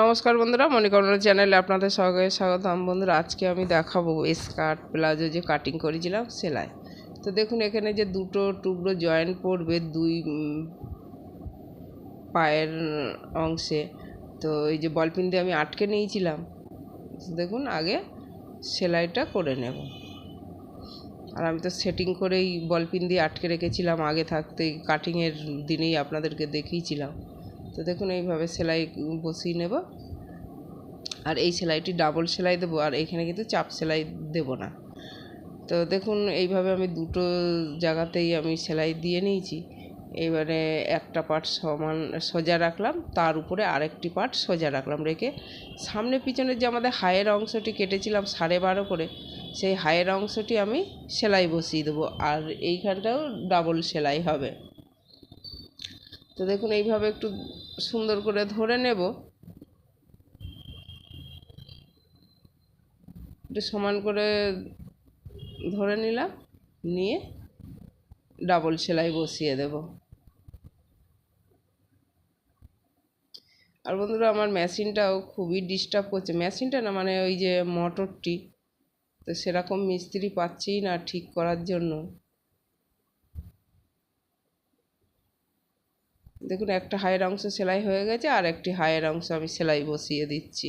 নমস্কার বন্ধুরা মণিকর্ণ চ্যানেলে আপনাদের সবাইকে স্বাগতম। বন্ধুরা, আজকে আমি দেখাবো স্কার্ট প্লাজো যে কাটিং করেছিলাম, সেলাই। তো দেখুন, এখানে যে দুটো টুকরো জয়েন্ট পড়বে দুই পায়ের অংশে। তো এই যে বলপিন দিয়ে আমি আটকে নিয়েছিলাম। দেখুন, আগে সেলাইটা করে নেব। আর আমি তো সেটিং করেই বলপিন দিয়ে আটকে রেখেছিলাম, আগে থাকতেই কাটিংয়ের দিনেই আপনাদেরকে দেখিয়েছিলাম। তো দেখুন এইভাবে সেলাই বসিয়ে নেব। আর এই সেলাইটি ডাবল সেলাই দেবো আর এইখানে কিন্তু চাপ সেলাই দেব না। তো দেখুন এইভাবে আমি দুটো জায়গাতেই আমি সেলাই দিয়ে নিয়েছি। এবারে একটা পার্ট সমান সোজা রাখলাম, তার উপরে আরেকটি পার্ট সোজা রাখলাম রেখে। সামনে পিছনে যে আমাদের হায়ের অংশটি কেটেছিলাম সাড়ে বারো করে, সেই হায়ের অংশটি আমি সেলাই বসিয়ে দেবো আর এইখানটাও ডাবল সেলাই হবে। তো দেখুন, এইভাবে একটু সুন্দর করে ধরে নেব। একটু সমান করে ধরে নিলাম, নিয়ে ডাবল সেলাই বসিয়ে দেব। আর বন্ধুরা, আমার মেশিনটাও খুবই ডিস্টার্ব করছে। মেশিনটা না মানে ওই যে মোটরটি তো সেরকম মিস্ত্রি পাচ্ছি না ঠিক করার জন্য। দেখুন, একটা হায়ের অংশ সেলাই হয়ে গেছে আর একটি হায়ের অংশ আমি সেলাই বসিয়ে দিচ্ছি।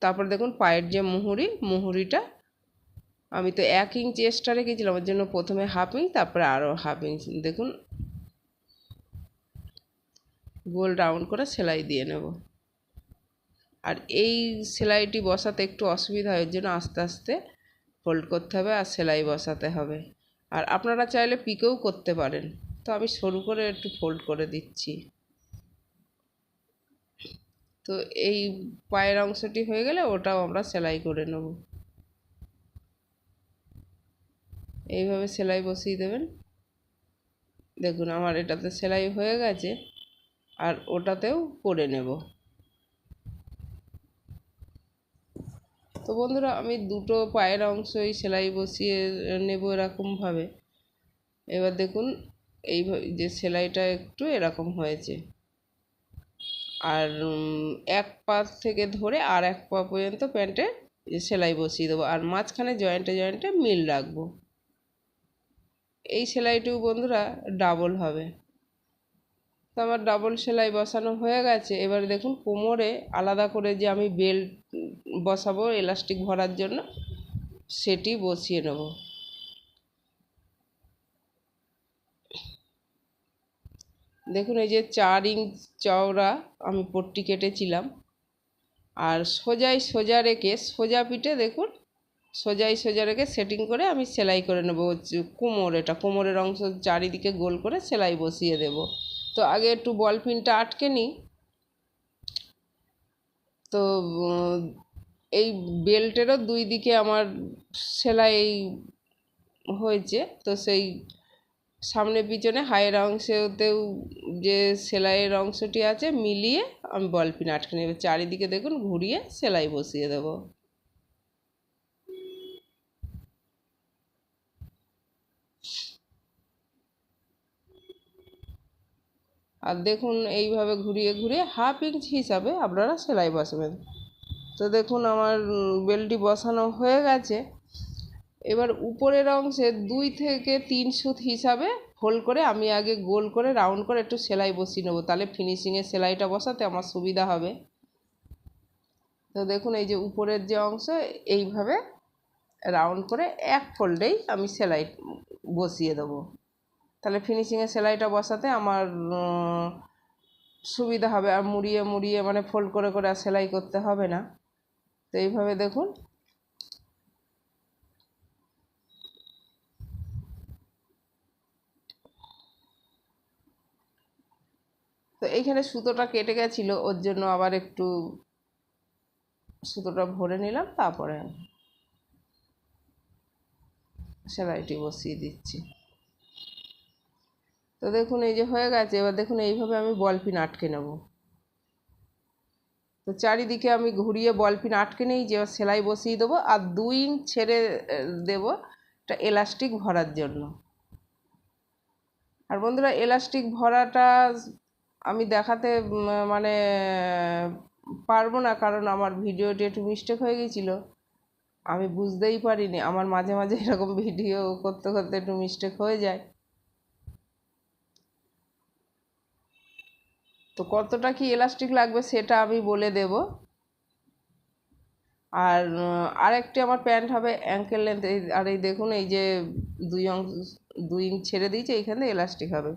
তারপর দেখুন, পায়ের যে মুহুরি, মুহুরিটা আমি তো এক ইঞ্চ এক্সট্রা রেখেছিলাম, ওর জন্য প্রথমে হাফ ইঞ্চ তারপরে আরও হাফ ইঞ্চ দেখুন, গোল রাউন্ড করে সেলাই দিয়ে নেব। আর এই সেলাইটি বসাতে একটু অসুবিধা হয় জন্য আস্তে আস্তে ফোল্ড করতে হবে আর সেলাই বসাতে হবে। আর আপনারা চাইলে পিকেও করতে পারেন। তো আমি সরু করে একটু ফোল্ড করে দিচ্ছি। তো এই পায়ের অংশটি হয়ে গেলে ওটাও আমরা সেলাই করে নেব। এইভাবে সেলাই বসিয়ে দেবেন। দেখুন আমার এটাতে সেলাই হয়ে গেছে আর ওটাতেও করে নেব। তো বন্ধুরা আমি দুটো পায়ের অংশই সেলাই বসিয়ে নেব এরকমভাবে। এবার দেখুন এই যে সেলাইটা একটু এরকম হয়েছে। আর এক পা থেকে ধরে আর এক পা পর্যন্ত প্যান্টে সেলাই বসিয়ে দেবো। আর মাঝখানে জয়েন্টে জয়েন্টে মিল রাখব। এই সেলাইটিও বন্ধুরা ডাবল হবে। তো আমার ডাবল সেলাই বসানো হয়ে গেছে। এবার দেখুন কোমরে আলাদা করে যে আমি বেল্ট বসাবো এলাস্টিক ভরার জন্য, সেটি বসিয়ে নেব। দেখুন, এই যে চার ইঞ্চ চওড়া আমি পট্টি কেটেছিলাম। আর সোজাই সোজা রেখে, সোজা পিঠে দেখুন সোজাই সোজা রেখে সেটিং করে আমি সেলাই করে নেব। কোমর, এটা কোমরের অংশ চারিদিকে গোল করে সেলাই বসিয়ে দেব। তো আগে একটু বল পিনটা আটকে নিই। তো এই বেল্টেরও দুই দিকে আমার সেলাই হয়েছে। তো সেই সামনে পিছনে হায়ের অংশেতেও যে সেলাইয়ের অংশটি আছে, মিলিয়ে আমি বল পিন আটকে নেব। চারিদিকে দেখুন, ঘুরিয়ে সেলাই বসিয়ে দেব। আর দেখুন, এইভাবে ঘুরিয়ে ঘুরিয়ে হাফ ইঞ্চ হিসাবে আপনারা সেলাই বসাবেন। তো দেখুন, আমার বেলটি বসানো হয়ে গেছে। এবার উপরের অংশে দুই থেকে তিন সুত হিসাবে ফোল্ড করে আমি আগে গোল করে, রাউন্ড করে একটু সেলাই বসিয়ে নেব। তাহলে ফিনিশিংয়ে সেলাইটা বসাতে আমার সুবিধা হবে। তো দেখুন, এই যে উপরের যে অংশ, এইভাবে রাউন্ড করে এক ফোল্ডেই আমি সেলাই বসিয়ে দেবো। তাহলে ফিনিশিংয়ে সেলাইটা বসাতে আমার সুবিধা হবে। আর মুড়িয়ে মুড়িয়ে মানে ফোল্ড করে করে আর সেলাই করতে হবে না। তো এইভাবে দেখুন তো এইখানে সুতোটা কেটে গেছিল, ওর জন্য আবার একটু সুতোটা ভরে নিলাম, তারপরে সেলাইটি বসিয়ে দিচ্ছি। তো দেখুন, এই যে হয়ে গেছে, এবার দেখুন, এইভাবে আমি বল পিন আটকে নেব। তো চারিদিকে আমি ঘুরিয়ে বল পিন আটকে নিই, যে সেলাই বসিয়ে দেবো, আর দুই ইঞ্চ ছেড়ে দেবো একটা এলাস্টিক ভরার জন্য। আর বন্ধুরা, এলাস্টিক ভরাটা আমি দেখাতে মানে পারব না কারণ আমার ভিডিওটি একটু মিস্টেক হয়ে গেছিল। আমি বুঝতেই পারিনি। আমার মাঝে মাঝে এরকম ভিডিও করতে করতে একটু মিস্টেক হয়ে যায়। তো কতটা কি এলাস্টিক লাগবে সেটা আমি বলে দেব। আর আরেকটি আমার প্যান্ট হবে অ্যাঙ্কেল লেন্থ আর এই দেখুন, এই যে দুই অংশ, দুই ইঞ্চ ছেড়ে দিয়েছে এইখানে এলাস্টিক হবে।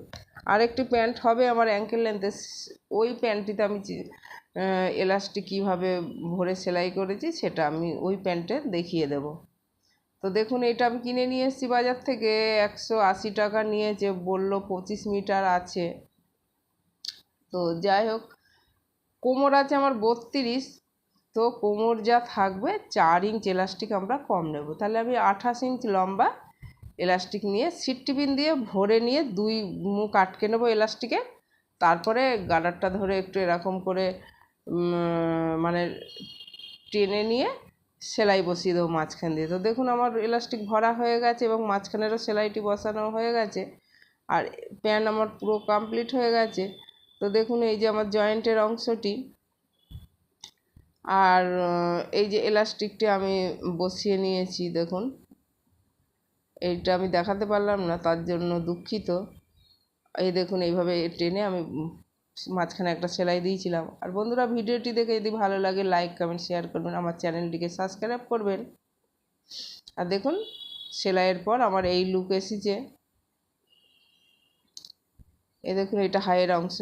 আরেকটি প্যান্ট হবে আমার অ্যাঙ্কেল লেন্থে ওই প্যান্টটিতে আমি এলাস্টিক কীভাবে ভরে সেলাই করেছি, সেটা আমি ওই প্যান্টে দেখিয়ে দেব। তো দেখুন, এটা আমি কিনে নিয়ে এসেছি বাজার থেকে, একশো আশি টাকা নিয়েছে, বলল পঁচিশ মিটার আছে। তো যাই হোক, কোমর আছে আমার বত্রিশ তো কোমর যা থাকবে চার ইঞ্চ এলাস্টিক আমরা কম নেব। তাহলে আমি আঠাশ ইঞ্চ লম্বা এলাস্টিক নিয়ে সিট টিফিন দিয়ে ভরে নিয়ে দুই মুখ আটকে নেব এলাস্টিকে তারপরে গার্ডারটা ধরে একটু এরকম করে মানে টেনে নিয়ে সেলাই বসিয়ে দেবো মাঝখান দিয়ে। তো দেখুন আমার এলাস্টিক ভরা হয়ে গেছে এবং মাঝখানেরও সেলাইটি বসানো হয়ে গেছে। আর প্যান্ট আমার পুরো কমপ্লিট হয়ে গেছে। তো দেখুন এই যে আমার জয়েন্টের অংশটি আর এই যে এলাস্টিকটি আমি বসিয়ে নিয়েছি, দেখুন। এইটা আমি দেখাতে পারলাম না, তার জন্য দুঃখিত। এই দেখুন, এইভাবে টেনে আমি মাঝখানে একটা সেলাই দিয়েছিলাম। আর বন্ধুরা, ভিডিওটি দেখে যদি ভালো লাগে লাইক কমেন্ট শেয়ার করবেন। আমার চ্যানেলটিকে সাবস্ক্রাইব করবেন। আর দেখুন, সেলাইয়ের পর আমার এই লুক এসেছে। এই দেখুন, এটা হাইয়ের অংশ।